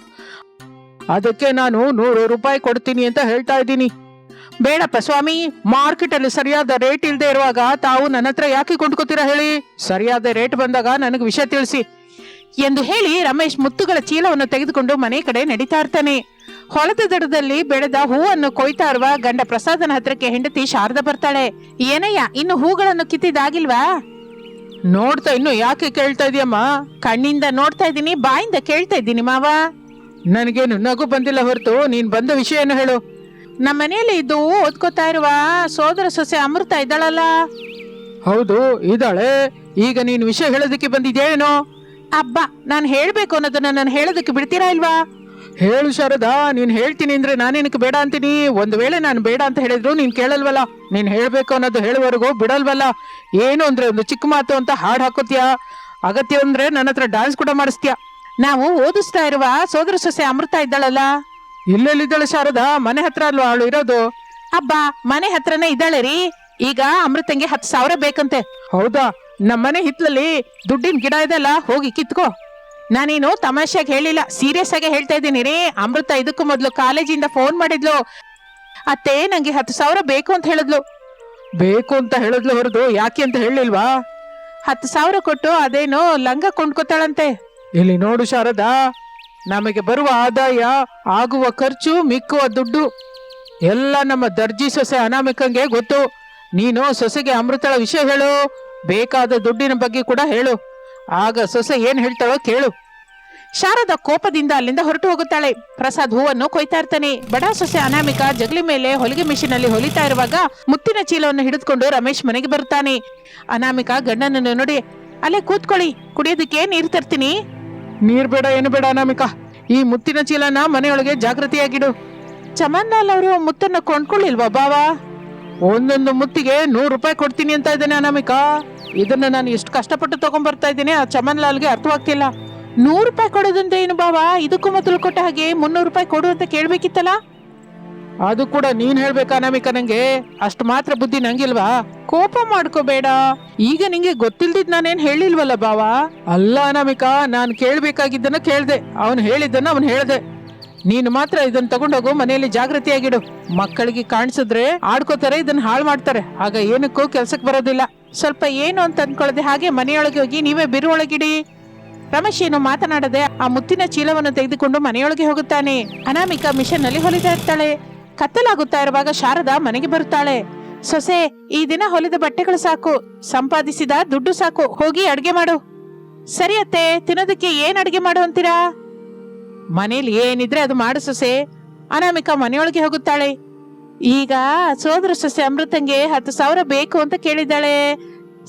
ಅದಕ್ಕೆ ನಾನು ನೂರು ರೂಪಾಯಿ ಕೊಡ್ತೀನಿ ಅಂತ ಹೇಳ್ತಾ ಇದ್ದೀನಿ. ಬೇಡಪ್ಪ ಸ್ವಾಮಿ ಮಾರ್ಕೆಟ್ ಅಲ್ಲಿ ಸರಿಯಾದ ರೇಟ್ ಇಲ್ಲದೆ ಇರುವಾಗ ತಾವು ನನ್ನ ಹತ್ರ ಯಾಕೆ ಕೊಂಡ್ಕೋತೀರಾ ಹೇಳಿ? ಸರಿಯಾದ ರೇಟ್ ಬಂದಾಗ ನನಗೆ ವಿಷಯ ತಿಳಿಸಿ. ಎಂದು ಹೇಳಿ ರಮೇಶ್ ಮುತ್ತುಗಳ ಚೀಲವನ್ನು ತೆಗೆದುಕೊಂಡು ಮನೆ ಕಡೆ ನಡೀತಾ ಇರ್ತಾನೆ. ಹೊಲದ ದಡದಲ್ಲಿ ಬೆಳೆದ ಹೂವನ್ನು ಕೊಯ್ತಾ ಇರುವ ಗಂಡ ಪ್ರಸಾದನ ಹತ್ರಕ್ಕೆ ಹೆಂಡತಿ ಶಾರದ ಬರ್ತಾಳೆ. ಏನಯ್ಯ ಇನ್ನು ಹೂಗಳನ್ನು ಕಿತ್ತಿದಾಗಿಲ್ವಾ ನೋಡ್ತಾ ಇನ್ನು ಯಾಕೆ ಕೇಳ್ತಾ ಇದೀಯಮ್ಮ? ಕಣ್ಣಿಂದ ನೋಡ್ತಾ ಇದ್ದೀನಿ ಬಾಯಿಂದ ಕೇಳ್ತಾ ಇದ್ದೀನಿ ಮಾವ. ನನಗೇನು ನಗು ಬಂದಿಲ್ಲ ಹೊರತು ನೀನ್ ಬಂದ ವಿಷಯನ ಹೇಳು. ನಮ್ಮ ಮನೆಯಲ್ಲಿ ಇದ್ದು ಓದ್ಕೋತಾ ಇರುವ ಸೋದರ ಸೊಸೆ ಅಮೃತ ಇದ್ದಾಳಲ್ಲ? ಹೌದು ಇದ್ದಾಳೆ. ಈಗ ನೀನು ವಿಷಯ ಹೇಳೋದಕ್ಕೆ ಬಂದಿದ್ದೇನೋ ಅಬ್ಬ ನಾನು ಹೇಳಬೇಕು ಅನ್ನೋದನ್ನ ನಾನು ಹೇಳೋದಕ್ಕೆ ಬಿಡ್ತೀರಾ ಇಲ್ವಾ? ಹೇಳು ಶಾರದಾ ನೀನು ಹೇಳ್ತೀನಿ ಅಂದ್ರೆ ನಾನೇನಕ್ಕೆ ಬೇಡ ಅಂತೀನಿ? ಒಂದ್ ವೇಳೆ ನಾನು ಬೇಡ ಅಂತ ಹೇಳಿದ್ರು ನೀನು ಕೇಳಲ್ವಲ್ಲ? ನೀನು ಹೇಳಬೇಕು ಅನ್ನೋದು ಹೇಳುವವರೆಗೂ ಬಿಡಲ್ವಲ್ಲ? ಏನು ಅಂದ್ರೆ ಒಂದು ಚಿಕ್ಕ ಮಾತು ಅಂತ ಹಾಡ್ ಹಾಕೋತ್ಯಾ? ಅಗತ್ಯ ಅಂದ್ರೆ ನನ್ನ ಹತ್ರ ಡಾನ್ಸ್ ಕೂಡ ಮಾಡಿಸ್ತೀಯ? ನಾವು ಓದಿಸ್ತಾ ಇರುವ ಸೋದರ ಸೊಸೆ ಅಮೃತ ಇದ್ದಾಳಲ್ಲ? ಇಲ್ಲೆಲ್ಲಿದ್ದಾಳೆ ಶಾರದಾ? ಮನೆ ಹತ್ರ ಅಲ್ವಾ ಅವಳು ಇರೋದು? ಅಬ್ಬ ಮನೆ ಹತ್ರನೇ ಇದ್ದಾಳೆ ರೀ. ಈಗ ಅಮೃತಂಗೆ ಹತ್ತು ಸಾವಿರ ಬೇಕಂತೆ. ಹೌದಾ? ನಮ್ಮನೆ ಹಿತ್ಲಲ್ಲಿ ದುಡ್ಡಿನ ಗಿಡ ಇದೆಲ್ಲ ಹೋಗಿ ಕಿತ್ಕೋ. ನಾನೇನು ತಮಾಷೆಗೆ ಹೇಳಿಲ್ಲ ಸೀರಿಯಸ್ ಆಗಿ ಹೇಳ್ತಾ ಇದ್ದೀನಿ ರೀ. ಅಮೃತ ಇದಕ್ಕೂ ಮೊದಲು ಕಾಲೇಜಿಂದ ಫೋನ್ ಮಾಡಿದ್ಲು. ಅತ್ತೆ, ನಂಗೆ ಹತ್ತು ಸಾವಿರ ಬೇಕು ಅಂತ ಹೇಳಿದ್ಲು. ಬೇಕು ಅಂತ ಹೇಳಿದ್ಲು ಹೊರದು ಯಾಕೆ ಅಂತ ಹೇಳಿಲ್ವಾ? ಹತ್ತು ಸಾವಿರ ಕೊಟ್ಟು ಅದೇನು ಲಂಗ ಕೊಂಡ್ಕೊತಾಳಂತೆ. ಇಲ್ಲಿ ನೋಡು ಶಾರದಾ, ನಮಗೆ ಬರುವ ಆದಾಯ, ಆಗುವ ಖರ್ಚು, ಮಿಕ್ಕುವ ದುಡ್ಡು, ಎಲ್ಲ ನಮ್ಮ ದರ್ಜಿ ಸೊಸೆ ಅನಾಮಿಕಂಗೆ ಗೊತ್ತು. ನೀನು ಸೊಸೆಗೆ ಅಮೃತಳ ವಿಷಯ ಹೇಳು, ಬೇಕಾದ ದುಡ್ಡಿನ ಬಗ್ಗೆ ಕೂಡ ಹೇಳು. ಆಗ ಸೊಸೆ ಏನ್ ಹೇಳ್ತಾಳೋ ಕೇಳು. ಶಾರದ ಕೋಪದಿಂದ ಅಲ್ಲಿಂದ ಹೊರಟು ಹೋಗುತ್ತಾಳೆ. ಪ್ರಸಾದ್ ಹೂವನ್ನು ಕೊಯ್ತಾ ಇರ್ತಾನೆ. ಬಡ ಸೊಸೆ ಅನಾಮಿಕ ಜಗಲಿ ಮೇಲೆ ಹೊಲಿಗೆ ಮಿಷಿನ್ ಅಲ್ಲಿ ಹೊಲಿತಾ ಇರುವಾಗ ಮುತ್ತಿನ ಚೀಲವನ್ನು ಹಿಡಿದುಕೊಂಡು ರಮೇಶ್ ಮನೆಗೆ ಬರುತ್ತಾನೆ. ಅನಾಮಿಕ ಗಂಡನನ್ನು ನೋಡಿ ಅಲ್ಲೇ ಕೂತ್ಕೊಳ್ಳಿ ಕುಡಿಯೋದಕ್ಕೆ ನೀರು ತರ್ತೀನಿ. ನೀರ್ ಬೇಡ ಏನು ಬೇಡ ಅನಾಮಿಕ. ಈ ಮುತ್ತಿನ ಚೀಲನ ಮನೆಯೊಳಗೆ ಜಾಗೃತಿಯಾಗಿಡು. ಚಮನ್ನಾಲ್ ಅವರು ಮುತ್ತನ್ನ ಕೊಂಡ್ಕೊಳ್ಳಿಲ್ವಾ ಬಾವಾ? ಒಂದೊಂದು ಮುತ್ತಿಗೆ ನೂರು ರೂಪಾಯಿ ಕೊಡ್ತೀನಿ ಅಂತ ಇದ್ದಾನೆ ಅನಾಮಿಕ. ಇದನ್ನ ನಾನು ಎಷ್ಟು ಕಷ್ಟಪಟ್ಟು ತಗೊಂಡ್ ಬರ್ತಾ ಇದ್ದೀನಿ, ಆ ಚಮನ್ ಲಾಲ್ಗೆ ಅರ್ಥವಾಗ್ತಿಲ್ಲ. ನೂರು ರೂಪಾಯಿ ಕೊಡೋದಂದ್ರೆ ಏನು ಬಾವಾ? ಇದಕ್ಕೂ ಮೊದಲು ಕೊಟ್ಟ ಹಾಗೆ ಮುನ್ನೂರು ರೂಪಾಯಿ ಕೊಡು ಅಂತ ಕೇಳ್ಬೇಕಿತ್ತಲ್ಲ? ಅದು ಕೂಡ ನೀನ್ ಹೇಳ್ಬೇಕ ಅನಾಮಿಕ ನಂಗೆ. ಅಷ್ಟು ಮಾತ್ರ ಬುದ್ಧಿ ನಂಗಿಲ್ವಾ? ಕೋಪ ಮಾಡ್ಕೋಬೇಡ. ಈಗ ನಿಂಗೆ ಗೊತ್ತಿಲ್ದಿದ್ ನಾನೇನ್ ಹೇಳಿಲ್ವಲ್ಲ ಬಾವಾ? ಅಲ್ಲ ಅನಾಮಿಕ, ನಾನು ಕೇಳ್ಬೇಕಾಗಿದ್ದನ್ನ ಕೇಳ್ದೆ. ಅವನು ಹೇಳಿದ್ದನ್ನ ಅವನು ಹೇಳ್ದೆ. ನೀನು ಮಾತ್ರ ಇದನ್ನ ತಗೊಂಡೋಗು, ಮನೆಯಲ್ಲಿ ಜಾಗೃತಿಯಾಗಿಡು ಮಕ್ಕಳಿಗೆ ಕಾಣಿಸಿದ್ರೆ ಆಡ್ಕೋತಾರೆ ಇದನ್ನ ಹಾಳು ಮಾಡ್ತಾರೆ. ಆಗ ಏನಕ್ಕೂ ಕೆಲ್ಸಕ್ಕೆ ಬರೋದಿಲ್ಲ. ಸ್ವಲ್ಪ ಏನು ಅಂತ ಅಂದ್ಕೊಳ್ಳದೆ ಹಾಗೆ ಮನೆಯೊಳಗೆ ಹೋಗಿ ನೀವೇ ಬಿರು ಒಳಗಿಡಿ. ರಮೇಶ್ ಏನು ಮಾತನಾಡದೆ ಆ ಮುತ್ತಿನ ಚೀಲವನ್ನು ತೆಗೆದುಕೊಂಡು ಮನೆಯೊಳಗೆ ಹೋಗುತ್ತಾನೆ. ಅನಾಮಿಕ ಮಿಷನ್ನಲ್ಲಿ ಹೊಲಿತಾ ಇರ್ತಾಳೆ. ಕತ್ತಲಾಗುತ್ತಾ ಇರುವಾಗ ಶಾರದಾ ಮನೆಗೆ ಬರುತ್ತಾಳೆ. ಸೊಸೆ, ಈ ದಿನ ಹೊಲಿದ ಬಟ್ಟೆಗಳು ಸಾಕು. ಸಂಪಾದಿಸಿದ ದುಡ್ಡು ಸಾಕು. ಹೋಗಿ ಅಡಿಗೆ ಮಾಡು. ಸರಿ ಅತ್ತೆ, ತಿನ್ನೋದಕ್ಕೆ ಏನ್ ಅಡಿಗೆ ಮಾಡು ಅಂತೀರಾ? ಮನೇಲಿ ಏನಿದ್ರೆ ಅದು ಮಾಡು ಸೊಸೆ. ಅನಾಮಿಕ ಮನೆಯೊಳಗೆ ಹೋಗುತ್ತಾಳೆ. ಈಗ ಸೋದರ ಸೊಸೆ ಅಮೃತಂಗೆ ಹತ್ತು ಸಾವಿರ ಬೇಕು ಅಂತ ಕೇಳಿದ್ದಾಳೆ.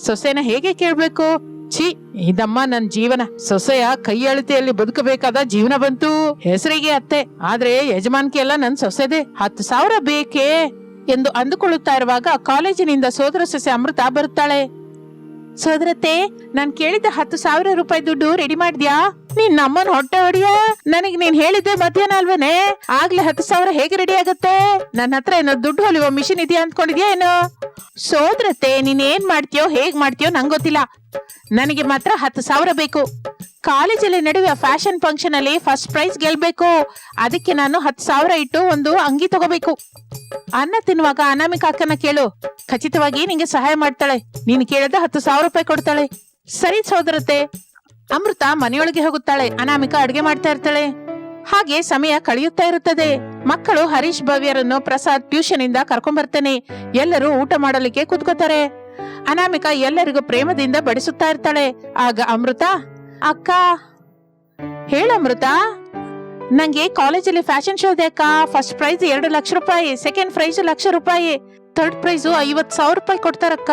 ಸೊಸೆನ ಹೇಗೆ ಕೇಳ್ಬೇಕು? ಛೀ, ಇದಮ್ಮ ನನ್ನ ಜೀವನ. ಸೊಸೆಯ ಕೈ ಅಳತೆಯಲ್ಲಿ ಬದುಕಬೇಕಾದ ಜೀವನ ಬಂತು. ಹೆಸರಿಗೆ ಅತ್ತೆ, ಆದ್ರೆ ಯಜಮಾನ್ಕೆ ಎಲ್ಲ ನನ್ ಸೊಸೆದೆ. ಹತ್ತು ಸಾವಿರ ಬೇಕೇ ಎಂದು ಅಂದುಕೊಳ್ಳುತ್ತಾ ಇರುವಾಗ ಕಾಲೇಜಿನಿಂದ ಸೋದರ ಸೊಸೆ ಅಮೃತ ಬರುತ್ತಾಳೆ. ಸೋದರತ್ತೆ, ನಾನು ಕೇಳಿದ ಹತ್ತು ಸಾವಿರ ರೂಪಾಯಿ ದುಡ್ಡು ರೆಡಿ ಮಾಡಿದ್ಯಾ? ನೀನ್ ನಮ್ಮನ್ ಹೊಟ್ಟೆ ಹೊಡಿಯ? ನನಗ್ ನೀನ್ ಹೇಳಿದ್ದೆ ಮಧ್ಯಾಹ್ನ ಅಲ್ವೇನೆ? ಆಗ್ಲೇ ಹತ್ತು ಸಾವಿರ ಹೇಗೆ ರೆಡಿ ಆಗತ್ತೆ? ನನ್ನ ಹತ್ರ ಏನೋ ದುಡ್ಡು ಹೊಲಿಯುವ ಮಿಷಿನ್ ಇದೆಯಾ ಅಂದ್ಕೊಂಡಿದ್ಯಾ ಏನು? ಸೋದ್ರತೆ ನೀನ್ ಏನ್ ಮಾಡ್ತೀಯೋ, ಹೇಗ್ ಮಾಡ್ತೀಯೋ ನಂಗೆ ಗೊತ್ತಿಲ್ಲ. ನನಗೆ ಮಾತ್ರ ಹತ್ತು ಸಾವಿರ ಬೇಕು. ಕಾಲೇಜಲ್ಲಿ ನಡೆಯುವ ಫ್ಯಾಷನ್ ಫಂಕ್ಷನ್ ಅಲ್ಲಿ ಫಸ್ಟ್ ಪ್ರೈಸ್ ಗೆಲ್ಬೇಕು. ಅದಕ್ಕೆ ನಾನು ಹತ್ತು ಸಾವಿರ ಇಟ್ಟು ಒಂದು ಅಂಗಿ ತಗೋಬೇಕು. ಅನ್ನ ತಿನ್ನುವಾಗ ಅನಾಮಿಕ ಅಕ್ಕನ ಕೇಳು. ಖಚಿತವಾಗಿ ನಿಂಗೆ ಸಹಾಯ ಮಾಡ್ತಾಳೆ. ನೀನು ಕೇಳಿದ ಹತ್ತು ಸಾವಿರ ರೂಪಾಯಿ ಕೊಡ್ತಾಳೆ. ಸರಿ ಸೋದರತೆ ಅಮೃತ ಮನೆಯೊಳಗೆ ಹೋಗುತ್ತಾಳೆ. ಅನಾಮಿಕ ಅಡ್ಗೆ ಮಾಡ್ತಾ ಇರ್ತಾಳೆ. ಹಾಗೆ ಸಮಯ ಕಳೆಯುತ್ತಾ ಇರುತ್ತದೆ. ಮಕ್ಕಳು ಹರೀಶ್ ಭವ್ಯರನ್ನು ಪ್ರಸಾದ್ ಟ್ಯೂಷನ್ ಇಂದ ಕರ್ಕೊಂಡ್ ಬರ್ತಾನೆ. ಎಲ್ಲರೂ ಊಟ ಮಾಡಲಿಕ್ಕೆ ಕುತ್ಕೋತಾರೆ. ಅನಾಮಿಕ ಎಲ್ಲರಿಗೂ ಪ್ರೇಮದಿಂದ ಬಡಿಸುತ್ತಾ ಇರ್ತಾಳೆ. ಆಗ ಅಮೃತ ಅಕ್ಕ ಹೇಳ ಅಮೃತ. ನಂಗೆ ಕಾಲೇಜಲ್ಲಿ ಫ್ಯಾಷನ್ ಶೋ ಇದೆ ಅಕ್ಕ. ಫಸ್ಟ್ ಪ್ರೈಸ್ ಎರಡು ಲಕ್ಷ ರೂಪಾಯಿ ಸೆಕೆಂಡ್ ಪ್ರೈಸ್ ಲಕ್ಷ ರೂಪಾಯಿ ಥರ್ಡ್ ಪ್ರೈಸ್ ಐವತ್ ಸಾವಿರ ರೂಪಾಯಿ ಕೊಡ್ತಾರಕ್ಕ.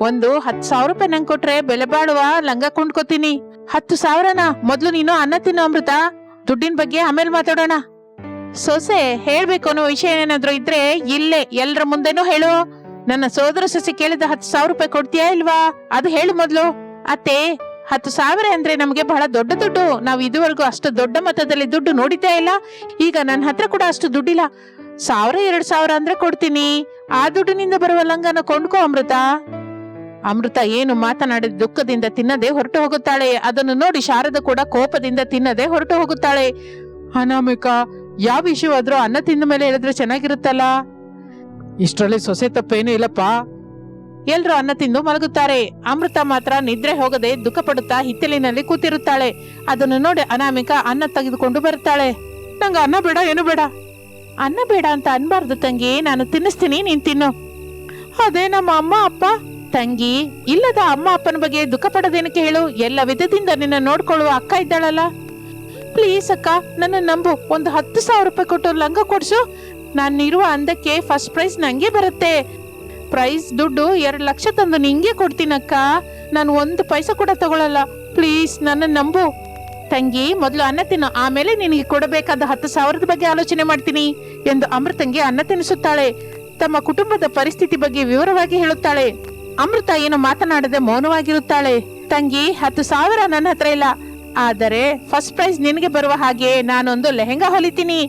ಒಂದು ಹತ್ತು ಸಾವಿರ ರೂಪಾಯಿ ನಂಗೆ ಕೊಟ್ರೆ ಬೆಲೆ ಬಾಳುವ ಲಂಗ ಕೊಂಡ್ಕೋತೀನಿ. ಹತ್ತು ಸಾವಿರನ ಮೊದಲು ನೀನು ಅನ್ನ ತಿನ್ನು ಅಮೃತ, ದುಡ್ಡಿನ ಬಗ್ಗೆ ಆಮೇಲೆ ಮಾತಾಡೋಣ. ಸೊಸೆ ಹೇಳ್ಬೇಕು ಅನ್ನೋ ವಿಷಯ ಏನಾದ್ರು ಇದ್ರೆ ಇಲ್ಲೇ ಎಲ್ರ ಮುಂದೆನೂ ಹೇಳು. ನನ್ನ ಸೋದರ ಸೊಸೆ ಕೇಳಿದ ಹತ್ತು ಸಾವಿರ ರೂಪಾಯಿ ಕೊಡ್ತೀಯಾ ಇಲ್ವಾ? ಅದು ಹೇಳು ಮೊದಲು. ಅತ್ತೆ, ಹತ್ತು ಸಾವಿರ ಅಂದ್ರೆ ನಮಗೆ ಬಹಳ ದೊಡ್ಡ ದುಡ್ಡು. ನಾವು ಇದುವರೆಗೂ ಅಷ್ಟು ದೊಡ್ಡ ಮೊತ್ತದಲ್ಲಿ ದುಡ್ಡು ನೋಡಿದ್ದೇ ಇಲ್ಲ. ಈಗ ನನ್ನ ಹತ್ರ ಕೂಡ ಅಷ್ಟು ದುಡ್ಡಿಲ್ಲ. ಸಾವಿರ, ಎರಡು ಸಾವಿರ ಅಂದ್ರೆ ಕೊಡ್ತೀನಿ. ಆ ದುಡ್ಡಿನಿಂದ ಬರುವ ಲಂಗನ ಕೊಂಡ್ಕೋ ಅಮೃತ. ಅಮೃತ ಏನು ಮಾತನಾಡಿದ ದುಃಖದಿಂದ ತಿನ್ನದೆ ಹೊರಟು ಹೋಗುತ್ತಾಳೆ? ಅದನ್ನು ನೋಡಿ ಶಾರದ ಕೂಡ ಕೋಪದಿಂದ ತಿನ್ನದೆ ಹೊರಟು ಹೋಗುತ್ತಾಳೆ. ಅನಾಮಿಕ, ಯಾವ ವಿಷಯವಾದ್ರೂ ಅನ್ನ ತಿಂದ ಮೇಲೆ ಹೇಳಿದ್ರೆ ಚೆನ್ನಾಗಿರುತ್ತಲ್ಲ? ಇಷ್ಟರಲ್ಲಿ ಸೊಸೆ ತಪ್ಪೇನು ಇಲ್ಲಪ್ಪ. ಎಲ್ರು ಅನ್ನ ತಿಂದು ಮಲಗುತ್ತಾರೆ. ಅಮೃತ ಮಾತ್ರ ನಿದ್ರೆ ಹೋಗದೆ ದುಃಖ ಪಡುತ್ತಾ ಹಿತ್ತಲಿನಲ್ಲಿ ಕೂತಿರುತ್ತಾಳೆ. ಅದನ್ನು ನೋಡಿ ಅನಾಮಿಕ ಅನ್ನ ತೆಗೆದುಕೊಂಡು ಬರುತ್ತಾಳೆ. ನಂಗೆ ಅನ್ನ ಬೇಡ, ಏನು ಬೇಡ. ಅನ್ನ ಬೇಡ ಅಂತ ಅನ್ಬಾರ್ದು ತಂಗಿ. ನಾನು ತಿನ್ನಿಸ್ತೀನಿ, ನೀನು ತಿನ್ನು. ಅದೇ ನಮ್ಮ ಅಮ್ಮ, ಅಪ್ಪ. ತಂಗಿ, ಇಲ್ಲದ ಅಮ್ಮ ಅಪ್ಪನ ಬಗ್ಗೆ ದುಃಖ ಪಡೋದೇನಕ್ಕೆ ಹೇಳು ಎಲ್ಲ ವಿಧದಿಂದ ನಿನ್ನ ನೋಡ್ಕೊಳ್ಳುವ ಅಕ್ಕ ಇದ್ದಾಳಲ್ಲ? ಪ್ಲೀಸ್ ಅಕ್ಕ, ನನ್ನ ನಂಬು. ಒಂದು ಹತ್ತು ಸಾವಿರ ರೂಪಾಯಿ ಕೊಟ್ಟು ಲಂಗ ಕೊಡ್ಸು. ನಾನಿರುವ ಅಂದಕ್ಕೆ ಫಸ್ಟ್ ಪ್ರೈಸ್ ನಂಗೆ ಬರುತ್ತೆ. ಪ್ರೈಸ್ ದುಡ್ಡು ಎರಡು ಲಕ್ಷ ತಂದು ನಿಂಗೆ ಕೊಡ್ತೀನಕ್ಕ ನಾನು ಒಂದು ಪೈಸೆ ಕೂಡ ತಗೊಳಲ್ಲ. ಪ್ಲೀಸ್ ನನ್ನ ನಂಬು. ತಂಗಿ, ಮೊದಲು ಅನ್ನ ತಿನ್ನು. ಆಮೇಲೆ ನಿನಗೆ ಕೊಡಬೇಕಾದ ಹತ್ತು ಸಾವಿರದ ಬಗ್ಗೆ ಆಲೋಚನೆ ಮಾಡ್ತೀನಿ ಎಂದು ಅಮೃತಂಗೆ ಅನ್ನ ತಿನ್ನಿಸುತ್ತಾಳೆ. ತಮ್ಮ ಕುಟುಂಬದ ಪರಿಸ್ಥಿತಿ ಬಗ್ಗೆ ವಿವರವಾಗಿ ಹೇಳುತ್ತಾಳೆ. ಅಮೃತ ಏನು ಮಾತನಾಡದೆ ಮೌನವಾಗಿರುತ್ತಾಳೆ? ತಂಗಿ, ಹತ್ತು ಸಾವಿರ ನನ್ನ ಹತ್ರ ಇಲ್ಲ. ಆದರೆ ಫಸ್ಟ್ ಪ್ರೈಸ್ ನಿನಗೆ ಬರುವ ಹಾಗೆ ನಾನೊಂದು ಲೆಹೆಂಗಾ ಹೊಲಿತೀನಿ.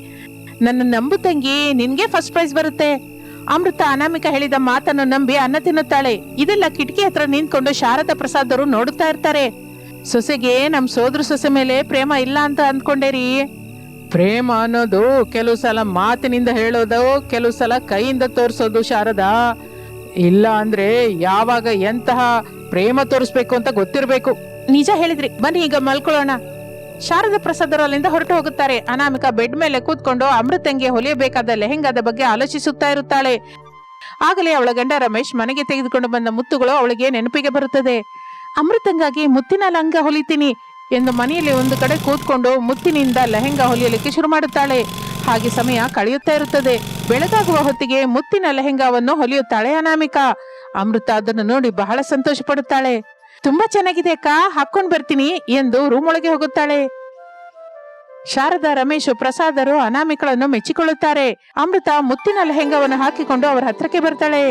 ನನ್ನ ನಂಬು ತಂಗಿ, ನಿನ್ಗೆ ಫಸ್ಟ್ ಪ್ರೈಸ್ ಬರುತ್ತೆ. ಅಮೃತ ಅನಾಮಿಕ ಹೇಳಿದ ಮಾತನ್ನು ನಂಬಿ ಅನ್ನ ತಿನ್ನುತ್ತಾಳೆ. ಇದೆಲ್ಲ ಕಿಟಕಿ ಹತ್ರ ನಿಂತ್ಕೊಂಡು ಶಾರದಾ ಅವರು ನೋಡುತ್ತಾ ಇರ್ತಾರೆ. ಸೊಸೆಗೆ, ನಮ್ ಸೋದ್ರ ಸೊಸೆ ಮೇಲೆ ಪ್ರೇಮ ಇಲ್ಲ ಅಂತ ಅಂದ್ಕೊಂಡೇರಿ. ಪ್ರೇಮ ಅನ್ನೋದು ಕೆಲವು ಸಲ ಮಾತಿನಿಂದ ಹೇಳೋದು, ಕೆಲವು ಸಲ ಕೈಯಿಂದ ತೋರಿಸೋದು ಶಾರದಾ. ಇಲ್ಲ ಅಂದ್ರೆ ಯಾವಾಗ ಎಂತಹ ಪ್ರೇಮ ತೋರಿಸ್ಬೇಕು ಅಂತ ಗೊತ್ತಿರಬೇಕು. ನಿಜ ಹೇಳಿದ್ರಿ. ಬನ್ನಿ ಈಗ ಮಲ್ಕೊಳ್ಳೋಣ. ಶಾರದ ಪ್ರಸಾದರು ಅಲ್ಲಿಂದ ಹೊರಟು ಹೋಗುತ್ತಾರೆ. ಅನಾಮಿಕಾ ಬೆಡ್ ಮೇಲೆ ಕೂತ್ಕೊಂಡು ಅಮೃತಂಗೆ ಹೊಲಿಯಬೇಕಾದ ಲೆಹೆಂಗಾದ ಬಗ್ಗೆ ಆಲೋಚಿಸುತ್ತಾ ಇರುತ್ತಾಳೆ. ಆಗಲೇ ಅವಳ ಗಂಡ ರಮೇಶ್ ಮನೆಗೆ ತೆಗೆದುಕೊಂಡು ಬಂದ ಮುತ್ತುಗಳು ಅವಳಿಗೆ ನೆನಪಿಗೆ ಬರುತ್ತದೆ. ಅಮೃತಂಗಾಗಿ ಮುತ್ತಿನ ಲಂಗ ಹೊಲಿತೀನಿ ಎಂದು ಮನೆಯಲ್ಲಿ ಒಂದು ಕಡೆ ಕೂತ್ಕೊಂಡು ಮುತ್ತಿನಿಂದ ಲೆಹೆಂಗಾ ಹೊಲಿಯಲಿಕ್ಕೆ ಶುರು ಮಾಡುತ್ತಾಳೆ. ಹಾಗೆ ಸಮಯ ಕಳೆಯುತ್ತಾ ಇರುತ್ತದೆ. ಬೆಳಗಾಗುವ ಹೊತ್ತಿಗೆ ಮುತ್ತಿನ ಲೆಹೆಂಗಾವನ್ನು ಹೊಲಿಯುತ್ತಾಳೆ ಅನಾಮಿಕಾ. ಅಮೃತ ಅದನ್ನು ನೋಡಿ ಬಹಳ ಸಂತೋಷ ಪಡುತ್ತಾಳೆ ತುಂಬಾ ಚೆನ್ನಾಗಿದೆ ಅಕ್ಕ ಹಾಕೊಂಡ್ ಬರ್ತೀನಿ, ಎಂದು ರೂಮ್ ಒಳಗೆ ಹೋಗುತ್ತಾಳೆ. ಶಾರದಾ, ರಮೇಶ್, ಪ್ರಸಾದರು ಅನಾಮಿಕಳನ್ನು ಮೆಚ್ಚಿಕೊಳ್ಳುತ್ತಾರೆ. ಅಮೃತ ಮುತ್ತಿನ ಲೆಹೆಂಗಾವನ್ನು ಹಾಕಿಕೊಂಡು ಅವರ ಹತ್ರಕ್ಕೆ ಬರ್ತಾಳೆ.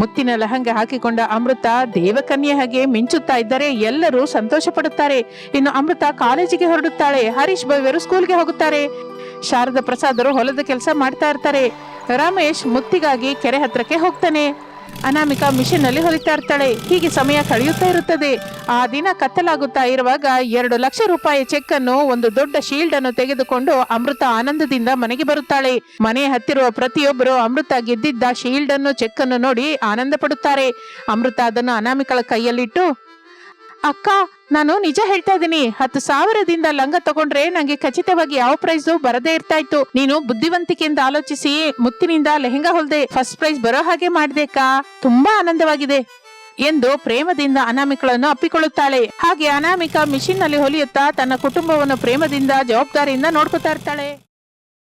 ಮುತ್ತಿನ ಲಹಂಗ ಹಾಕಿಕೊಂಡ ಅಮೃತ ದೇವಕನ್ಯೆ ಹಾಗೆ ಮಿಂಚುತ್ತಾ ಇದ್ದರೆ ಎಲ್ಲರೂ ಸಂತೋಷ ಪಡುತ್ತಾರೆ ಇನ್ನು ಅಮೃತ ಕಾಲೇಜಿಗೆ ಹೊರಡುತ್ತಾಳೆ. ಹರೀಶ್ ಭವ್ಯರು ಸ್ಕೂಲ್ಗೆ ಹೋಗುತ್ತಾರೆ. ಶಾರದಾ ಪ್ರಸಾದರು ಹೊಲದ ಕೆಲಸ ಮಾಡ್ತಾ ಇರ್ತಾರೆ. ರಮೇಶ್ ಮುತ್ತಿಗಾಗಿ ಕೆರೆ ಹತ್ರಕ್ಕೆ ಹೋಗ್ತಾನೆ. ಅನಾಮಿಕಾ ಮಿಷನ್ ಅಲ್ಲಿ ಹೊಲಿತಾ ಇರ್ತಾಳೆ. ಹೀಗೆ ಸಮಯ ಕಳೆಯುತ್ತಾ ಇರುತ್ತದೆ. ಆ ದಿನ ಕತ್ತಲಾಗುತ್ತಾ ಇರುವಾಗ ಎರಡು ಲಕ್ಷ ರೂಪಾಯಿ ಚೆಕ್ ಅನ್ನು ಒಂದು ದೊಡ್ಡ ಶೀಲ್ಡ್ ಅನ್ನು ತೆಗೆದುಕೊಂಡು ಅಮೃತ ಆನಂದದಿಂದ ಮನೆಗೆ ಬರುತ್ತಾಳೆ. ಮನೆ ಹತ್ತಿರುವ ಪ್ರತಿಯೊಬ್ಬರು ಅಮೃತ ಗೆದ್ದಿದ್ದ ಶೀಲ್ಡ್ ಅನ್ನು ಚೆಕ್ ಅನ್ನು ನೋಡಿ ಆನಂದ ಪಡುತ್ತಾರೆ. ಅಮೃತ ಅದನ್ನು ಅನಾಮಿಕಳ ಕೈಯಲ್ಲಿಟ್ಟು ಅಕ್ಕ, ನಾನು ನಿಜ ಹೇಳ್ತಾ ಇದ್ದೀನಿ. ಹತ್ತು ಸಾವಿರದಿಂದ ಲಂಗ ತಗೊಂಡ್ರೆ ನಂಗೆ ಖಚಿತವಾಗಿ ಯಾವ ಪ್ರೈಸ್ ಬರದೇ ಇರ್ತಾ ಇತ್ತು. ನೀನು ಬುದ್ಧಿವಂತಿಕೆಯಿಂದ ಆಲೋಚಿಸಿ, ಮುತ್ತಿನಿಂದ ಲೆಹೆಂಗಾ ಹೊಲ್ದೆ ಫಸ್ಟ್ ಪ್ರೈಸ್ ಬರೋ ಹಾಗೆ ಮಾಡಿದೆ ಅಕ್ಕ. ತುಂಬಾ ಆನಂದವಾಗಿದೆ. ಎಂದು ಪ್ರೇಮದಿಂದ ಅನಾಮಿಕಳನ್ನು ಅಪ್ಪಿಕೊಳ್ಳುತ್ತಾಳೆ. ಹಾಗೆ ಅನಾಮಿಕ ಮಿಷಿನ್ನಲ್ಲಿ ಹೊಲಿಯುತ್ತಾ ತನ್ನ ಕುಟುಂಬವನ್ನು ಪ್ರೇಮದಿಂದ, ಜವಾಬ್ದಾರಿಯಿಂದ ನೋಡ್ಕೊತಾ ಇರ್ತಾಳೆ.